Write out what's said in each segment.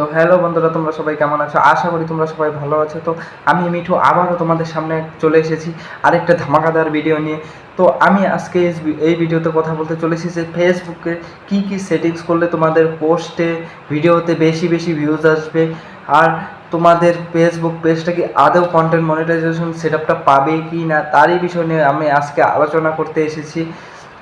তো হ্যালো বন্ধুরা, তোমরা সবাই কেমন আছো? আশা করি তোমরা সবাই ভালো আছো। তো আমি মিঠু, আবারও তোমাদের সামনে চলে এসেছি আরেকটা ধামাকাদার ভিডিও নিয়ে। তো আমি আজকে এই- ভিডিওতে কথা বলতে চলেছি যে ফেসবুকে কি কি সেটিংস করলে তোমাদের পোস্টে ভিডিওতে বেশি বেশি ভিউজ আসবে। আর তোমাদের ফেসবুক পেজটা কি আদৌ কন্টেন্ট মনিটাইজেশন সেট আপটা পাবে কি না, তারই বিষয় নিয়ে আমি আজকে আলোচনা করতে এসেছি।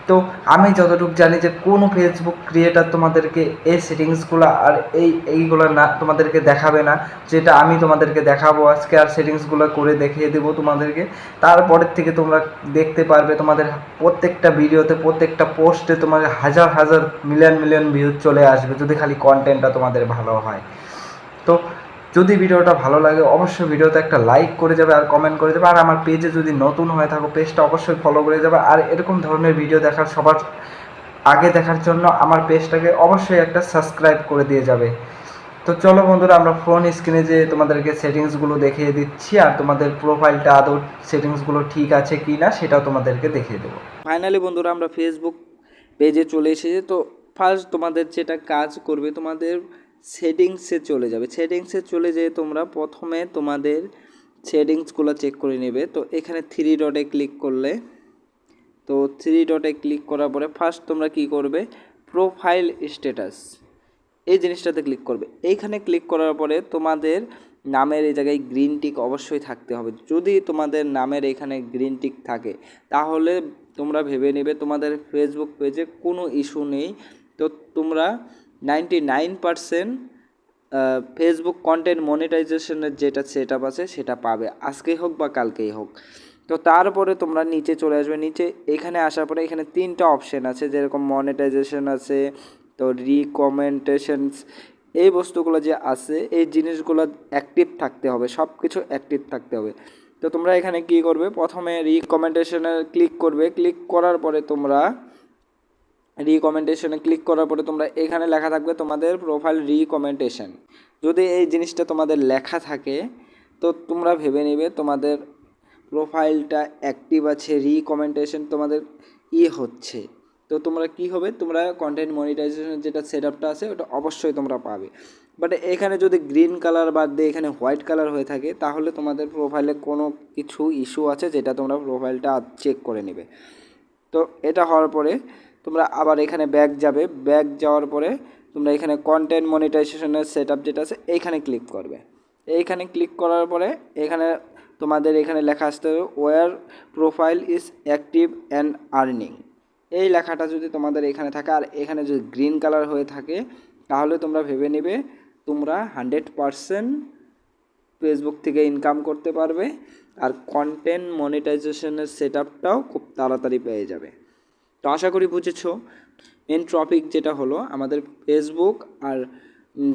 তো আমি যতটুকু জানি যে কোনো ফেসবুক ক্রিয়েটার তোমাদেরকে এই সেটিংসগুলো আর এই এইগুলো না তোমাদেরকে দেখাবে না, যেটা আমি তোমাদেরকে দেখাবো আজকে আর সেটিংসগুলো করে দেখিয়ে দেবো তোমাদেরকে। তারপরের থেকে তোমরা দেখতে পারবে তোমাদের প্রত্যেকটা ভিডিওতে, প্রত্যেকটা পোস্টে তোমার হাজার হাজার, মিলিয়ন মিলিয়ন ভিউজ চলে আসবে যদি খালি কন্টেন্টটা তোমাদের ভালো হয়। তো যদি ভিডিওটা ভালো লাগে, অবশ্যই ভিডিওতে একটা লাইক করে যাবে আর কমেন্ট করে যাবে। আর আমার পেজে যদি নতুন হয়ে থাকো পেজটা অবশ্যই ফলো করে যাবে। আর এরকম ধরনের ভিডিও দেখার, সবার আগে দেখার জন্য আমার পেজটাকে অবশ্যই একটা সাবস্ক্রাইব করে দিয়ে যাবে। তো চলো বন্ধুরা, আমরা ফোন স্ক্রিনে যে তোমাদেরকে সেটিংসগুলো দেখিয়ে দিচ্ছি আর তোমাদের প্রোফাইলটা আদৌ সেটিংসগুলো ঠিক আছে কি না সেটাও তোমাদেরকে দেখিয়ে দেবো। ফাইনালি বন্ধুরা, আমরা ফেসবুক পেজে চলে এসেছি। তো ফার্স্ট তোমাদের যেটা কাজ করবে, তোমাদের সেটিংসে চলে যাবে। সেটিংসে চলে যেয়ে তোমরা প্রথমে তোমাদের সেটিংসগুলো চেক করে নেবে। তো এখানে থ্রি ডটে ক্লিক করলে, তো থ্রি ডটে ক্লিক করার পরে ফার্স্ট তোমরা কি করবে? প্রোফাইল স্ট্যাটাস এই জিনিসটাতে ক্লিক করবে। এইখানে ক্লিক করার পরে তোমাদের নামের এই জায়গায় গ্রিন টিক অবশ্যই থাকতে হবে। যদি তোমাদের নামের এখানে গ্রিন টিক থাকে, তাহলে তোমরা ভেবে নেবে তোমাদের ফেসবুক পেজে কোনো ইস্যু নেই। তো তোমরা ninety nine percent Facebook content মনিটাইজেশনের যেটা সেট আপ আছে সেটা পাবে, আজকেই হোক বা কালকেই হোক। তো তারপরে তোমরা নিচে চলে আসবে, নিচে এখানে আসার পরে এখানে তিনটা অপশন আছে, যেরকম মনিটাইজেশন আছে, তো রিকমেন্ডেশনস এই বস্তুগুলো যে আছে, এই জিনিসগুলো অ্যাক্টিভ থাকতে হবে সব কিছু অ্যাক্টিভ থাকতে হবে। তো তোমরা এখানে কি করবে, প্রথমে রিকমেন্ডেশনে ক্লিক করবে ক্লিক করার পরে তোমরা রিকমেন্ডেশনে ক্লিক করার পরে তোমরা এখানে লেখা থাকবে তোমাদের প্রোফাইল রিকমেন্ডেশন যদি এই জিনিসটা তোমাদের লেখা থাকে, তো তোমরা ভেবে নেবে তোমাদের প্রোফাইলটা অ্যাক্টিভ আছে রিকমেন্ডেশন তোমাদের ই হচ্ছে। তো তোমরা কি হবে? তোমরা কন্টেন্ট মনিটাইজেশনের যেটা সেট আপটা আছে, ওটা অবশ্যই তোমরা পাবে। বাট এখানে যদি গ্রিন কালার বাদ দিয়ে এখানে হোয়াইট কালার হয়ে থাকে, তাহলে তোমাদের প্রোফাইলে কোনো কিছু ইস্যু আছে যেটা তোমরা প্রোফাইলটা চেক করে নেবে। তো এটা হওয়ার পরে তোমরা আবার এখানে ব্যাক যাবে। ব্যাক যাওয়ার পরে তোমরা এখানে কন্টেন্ট মনিটাইজেশনের সেট আপ যেটা আছে, এইখানে ক্লিক করবে। এইখানে ক্লিক করার পরে এখানে তোমাদের এখানে লেখা আসতে হবে your profile is active and earning এই লেখাটা যদি তোমাদের এখানে থাকে আর এখানে যদি গ্রিন কালার হয়ে থাকে, তাহলে তোমরা ভেবে নেবে তোমরা হান্ড্রেড পারসেন্ট ফেসবুক থেকে ইনকাম করতে পারবে আর কন্টেন্ট মনিটাইজেশনের সেট আপটাও খুব তাড়াতাড়ি পেয়ে যাবে। তো আশা করি বুঝেছ। মেন টপিক যেটা হলো আমাদের ফেসবুক আর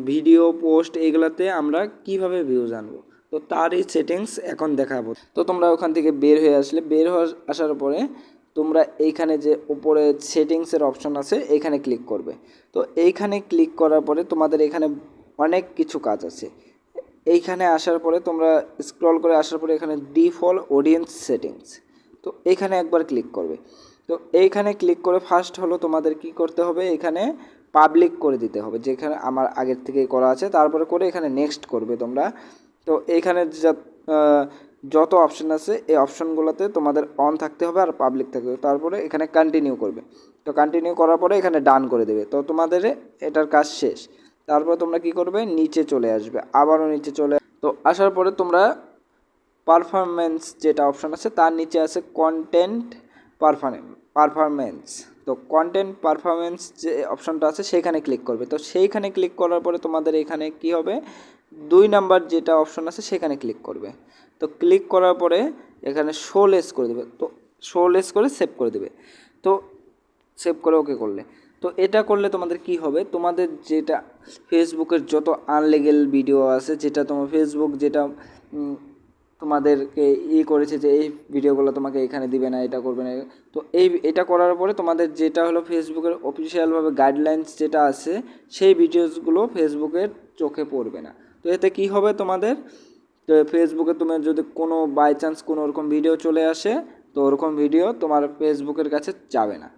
ভিডিও পোস্ট এগুলাতে আমরা কীভাবে ভিউজ আনব। তো তারই সেটিংস এখন দেখাবো। তো তোমরা ওখান থেকে বের হয়ে আসলে, বের হয়ে আসার পরে তোমরা এইখানে যে উপরে সেটিংসের অপশন আছে এখানে ক্লিক করবে। তো এইখানে ক্লিক করার পরে তোমাদের এখানে অনেক কিছু কাজ আছে। এইখানে আসার পরে তোমরা স্ক্রল করে আসার পরে এখানে ডিফল্ট অডিয়েন্স সেটিংস তো এইখানে একবার ক্লিক করবে। তো এইখানে ক্লিক করে ফার্স্ট হলো তোমাদের কি করতে হবে? এখানে পাবলিক করে দিতে হবে। যেখানে আমার আগের থেকেই করা আছে, তারপরে করে এখানে নেক্সট করবে তোমরা। তো এইখানে যত অপশন আছে, এই অপশনগুলোতে তোমাদের অন থাকতে হবে আর পাবলিক থাকতে হবে। তারপরে এখানে কন্টিনিউ করবে। তো কন্টিনিউ করার পরে এখানে ডান করে দেবে। তো তোমাদের এটার কাজ শেষ। তারপর তোমরা কি করবে? নিচে চলে আসবে। আবারও নিচে চলে তো আসার পরে তোমরা পারফরমেন্স যেটা অপশন আছে, তার নিচে আছে কন্টেন্ট পারফরমেন্স তো কন্টেন্ট পারফরমেন্স যে অপশনটা আছে সেইখানে ক্লিক করবে। তো সেইখানে ক্লিক করার পরে তোমাদের এখানে কি হবে? দুই নাম্বার যেটা অপশন আছে সেখানে ক্লিক করবে। তো ক্লিক করার পরে এখানে শো লেস করে দেবে। তো শো লেস করে সেভ করে দেবে। তো সেভ করে ওকে করলে। তো এটা করলে তোমাদের কি হবে? তোমাদের যেটা ফেসবুকের যত আনলিগেল ভিডিও আছে, যেটা তোমার ফেসবুক যেটা তোমাদেরকে ই করেছে যে এই ভিডিওগুলো তোমাকে এখানে দিবে না, এটা করবে না। তো এই এটা করার পরে তোমাদের যেটা হলো ফেসবুকের অফিসিয়ালভাবে গাইডলাইন্স যেটা আছে, সেই ভিডিওসগুলো ফেসবুকের চোখে পড়বে না। তো এতে কি হবে তোমাদের? তো ফেসবুকে তোমার যদি কোনো বাই চান্স কোনো ওরকম ভিডিও চলে আসে, তো ওরকম ভিডিও তোমার ফেসবুকের কাছে যাবে না।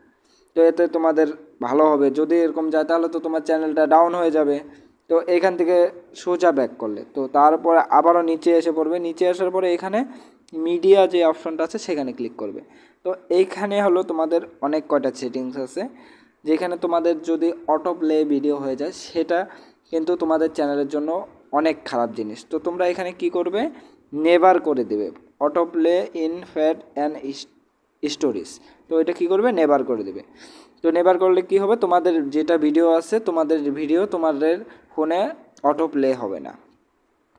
তো এতে তোমাদের ভালো হবে। যদি এরকম যায়, তাহলে তো তোমার চ্যানেলটা ডাউন হয়ে যাবে। তো এখান থেকে সোজা ব্যাক করলে। তো তারপরে আবারও নিচে এসে পড়বে। নিচে আসার পরে এখানে মিডিয়া যে অপশনটা আছে, সেখানে ক্লিক করবে। তো এইখানে হলো তোমাদের অনেক কয়টা সেটিংস আছে। যেখানে তোমাদের যদি অটো প্লে ভিডিও হয়ে যায়, সেটা কিন্তু তোমাদের চ্যানেলের জন্য অনেক খারাপ জিনিস। তো তোমরা এখানে কি করবে? নেভার করে দেবে। Auto play in feed and stories তো এটা কি করবে? নেভার করে দেবে। তো নেবার করলে কি হবে? তোমাদের যেটা ভিডিও আছে, তোমাদের ভিডিও তোমাদের ফোনে অটো প্লে হবে না।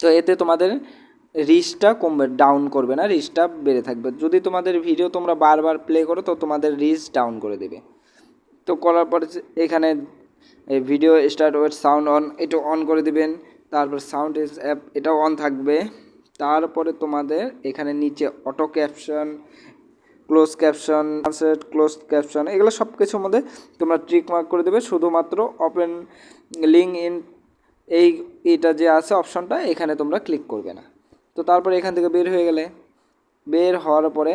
তো এতে তোমাদের রিচটা কমবে ডাউন করবে না রিচটা বেড়ে থাকবে। যদি তোমাদের ভিডিও তোমরা বারবার প্লে করো, তো তোমাদের রিচ ডাউন করে দেবে। তো করার পরে এখানে video start with sound on এটা অন করে দিবেন। তারপর সাউন্ড অ্যাপ এটাও অন থাকবে। তারপরে তোমাদের এখানে নিচে auto caption close caption translate close caption এগুলো সব কিছুর মধ্যে তোমরা ট্রিক মার্ক করে দেবে। শুধুমাত্র ওপেন লিঙ্ক ইন এই এটা যে আছে অপশনটা এখানে তোমরা ক্লিক করবে না। তো তারপরে এখান থেকে বের হয়ে গেলে, বের হওয়ার পরে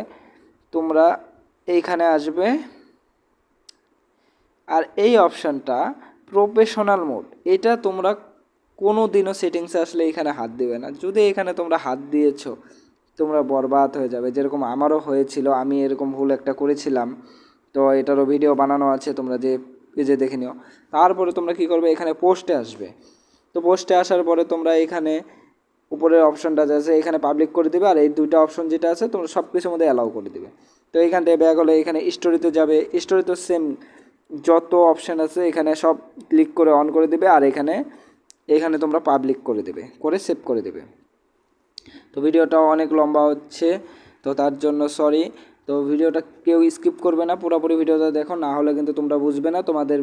তোমরা এইখানে আসবে। আর এই অপশানটা প্রফেশনাল মোড এটা তোমরা কোনো দিনও সেটিংসে আসলে এখানে হাত দেবে না। যদি এখানে তোমরা হাত দিয়েছ তোমরা বরবাদ হয়ে যাবে। যেরকম আমারও হয়েছিল, আমি এরকম ভুল একটা করেছিলাম। তো এটারও ভিডিও বানানো আছে, তোমরা যে পেজে দেখে নিও। তারপরে তোমরা কি করবে? এখানে পোস্টে আসবে। তো পোস্টে আসার পরে তোমরা এখানে উপরের অপশনটা যে আছে, এখানে পাবলিক করে দিবে। আর এই দুইটা অপশন যেটা আছে, তোমরা সব কিছুর মধ্যে অ্যালাউ করে দিবে। তো এখান থেকে ব্যাক হলে এখানে স্টোরিতে যাবে। স্টোরিতে সেম যত অপশান আছে, এখানে সব ক্লিক করে অন করে দিবে। আর এখানে এখানে তোমরা পাবলিক করে দেবে। করে সেভ করে দেবে। তো ভিডিওটা অনেক লম্বা হচ্ছে, তো তার জন্য সরি তো ভিডিওটা কেউ স্কিপ করবে না, পুরোপুরি ভিডিওটা দেখো, না হলে কিন্তু তোমরা বুঝবে না, তোমাদের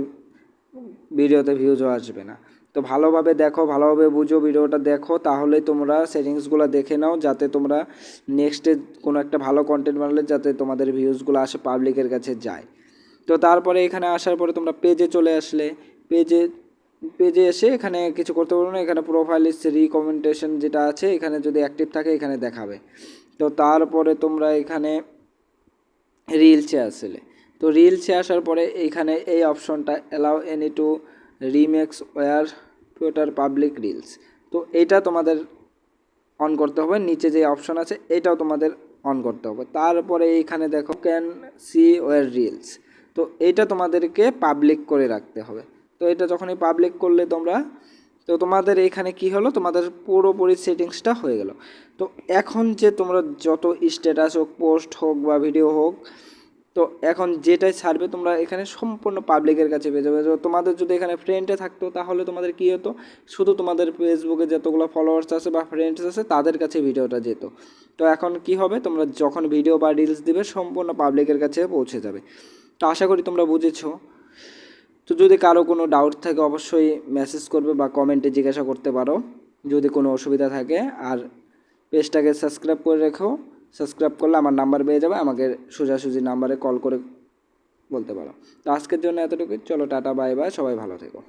ভিডিওতে ভিউজও আসবে না। তো ভালোভাবে দেখো, ভালোভাবে বুঝো ভিডিওটা দেখো তাহলেই তোমরা সেটিংসগুলো দেখে নাও, যাতে তোমরা নেক্সটে কোনো একটা ভালো কন্টেন্ট বানালে যাতে তোমাদের ভিউজগুলো আসে পাবলিকের কাছে যায়। তো তারপরে এখানে আসার পরে তোমরা পেজে চলে আসলে। পেজে পেজে এসে এখানে কিছু করতে পারব না। এখানে প্রোফাইল রিকমেন্ডেশন যেটা আছে, এখানে যদি অ্যাক্টিভ থাকে, এখানে দেখাবে। তো তারপরে তোমরা এখানে রিলসে আসলে। তো রিলসে আসার পরে এইখানে এই অপশনটা allow any to remix your Twitter public reels তো এটা তোমাদের অন করতে হবে। নিচে যে অপশন আছে, এটাও তোমাদের অন করতে হবে। তারপরে এইখানে দেখো ক্যান সি ওয়ার রিলস তো এটা তোমাদেরকে পাবলিক করে রাখতে হবে। তো এটা যখনই পাবলিক করলে তোমরা, তো তোমাদের এখানে কি হলো? তোমাদের পুরোপুরি সেটিংসটা হয়ে গেল। তো এখন যে তোমরা যত স্ট্যাটাস হোক পোস্ট হোক বা ভিডিও হোক, তো এখন যেটাই ছাড়বে তোমরা এখানে সম্পূর্ণ পাবলিকের কাছে পেয়ে যাবে। তোমাদের যদি এখানে ফ্রেন্ডে থাকতো, তাহলে তোমাদের কী হতো? শুধু তোমাদের ফেসবুকে যতগুলো ফলোয়ার্স আছে বা ফ্রেন্ডস আছে, তাদের কাছে ভিডিওটা যেত। তো এখন কি হবে? তোমরা যখন ভিডিও বা রিলস দিবে, সম্পূর্ণ পাবলিকের কাছে পৌঁছে যাবে। তো আশা করি তোমরা বুঝেছ। তো যদি কারও কোনো ডাউট থাকে, অবশ্যই মেসেজ করবে বা কমেন্টে জিজ্ঞাসা করতে পারো। যদি কোনো অসুবিধা থাকে, আর পেজটাকে সাবস্ক্রাইব করে রেখো। সাবস্ক্রাইব করলে আমার নাম্বার পেয়ে যাবে, আমাকে সোজাসুজি নাম্বারে কল করে বলতে পারো। তো আজকের জন্য এতটুকুই। চলো টাটা বাই বাই সবাই ভালো থেকো।